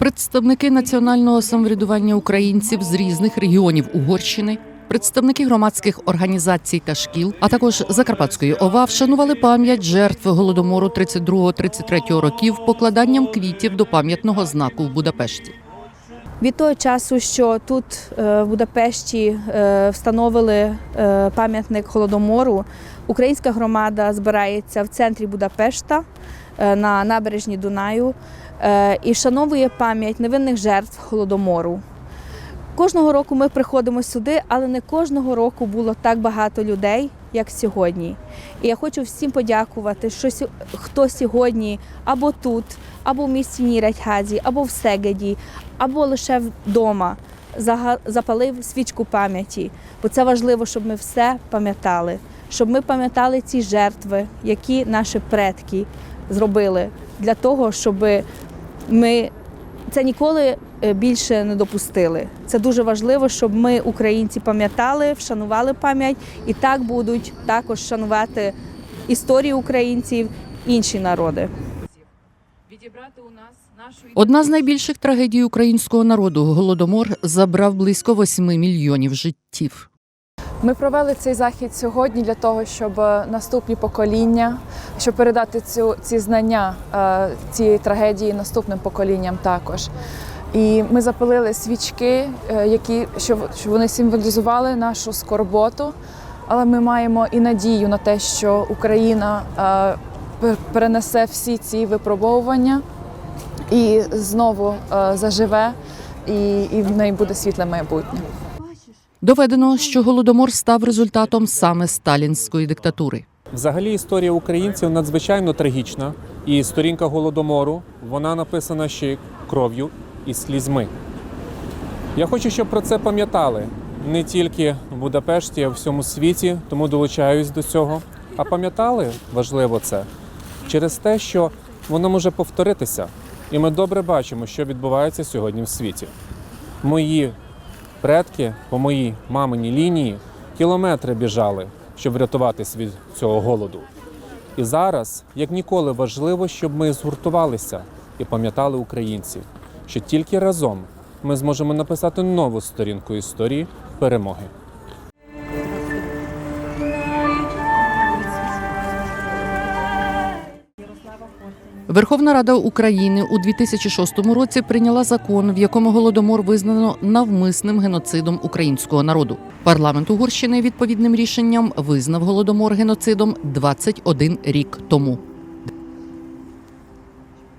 Представники національного самоврядування українців з різних регіонів Угорщини, представники громадських організацій та шкіл, а також Закарпатської ОВА вшанували пам'ять жертв голодомору 32-33 років покладанням квітів до пам'ятного знаку в Будапешті. Від того часу, що тут е, в Будапешті е, встановили е, пам'ятник голодомору, українська громада збирається в центрі Будапешта на набережні Дунаю і вшановує пам'ять невинних жертв голодомору. Кожного року ми приходимо сюди, але не кожного року було так багато людей, як сьогодні. І я хочу всім подякувати, що хто сьогодні або тут, або в місті Нірядхазі, або в Сегеді, або лише вдома запалив свічку пам'яті. Бо це важливо, щоб ми все пам'ятали, щоб ми пам'ятали ці жертви, які наші предки зробили для того, щоб ми це ніколи е, більше не допустили. Це дуже важливо, щоб ми, українці, пам'ятали, вшанували пам'ять і так будуть також шанувати історію українців інші народи. відібрати у нас Одна з найбільших трагедій українського народу голодомор забрав близько 8 мільйонів життів. Ми провели цей захід сьогодні для того, щоб е, наступні покоління, щоб передати цю ці знання е, цієї трагедії наступним поколінням також. І ми запалили свічки, е, які щоб, вони символізували нашу скорботу. Але ми маємо і надію на те, що Україна пер- перенесе всі ці випробовування і знову заживе, і, і в неї буде світле майбутнє. Доведено, що голодомор став результатом саме сталінської диктатури. Взагалі історія українців надзвичайно трагічна, і сторінка голодомору вона написана ще кров'ю і слізьми. Я хочу, щоб про це пам'ятали не тільки в Будапешті, а в всьому світі, тому долучаюсь до цього. А пам'ятали важливо це через те, що воно може повторитися, і ми добре бачимо, що відбувається сьогодні в світі. Мої предки по моїй маминій лінії кілометри біжали, щоб врятуватись від цього голоду. І зараз, як ніколи, важливо, щоб ми згуртувалися і пам'ятали українців, що тільки разом ми зможемо написати нову сторінку історії перемоги. Верховна Рада України у 2006 році прийняла закон, в якому голодомор визнано навмисним геноцидом українського народу. Парламент Угорщини відповідним рішенням визнав голодомор геноцидом 21 рік тому.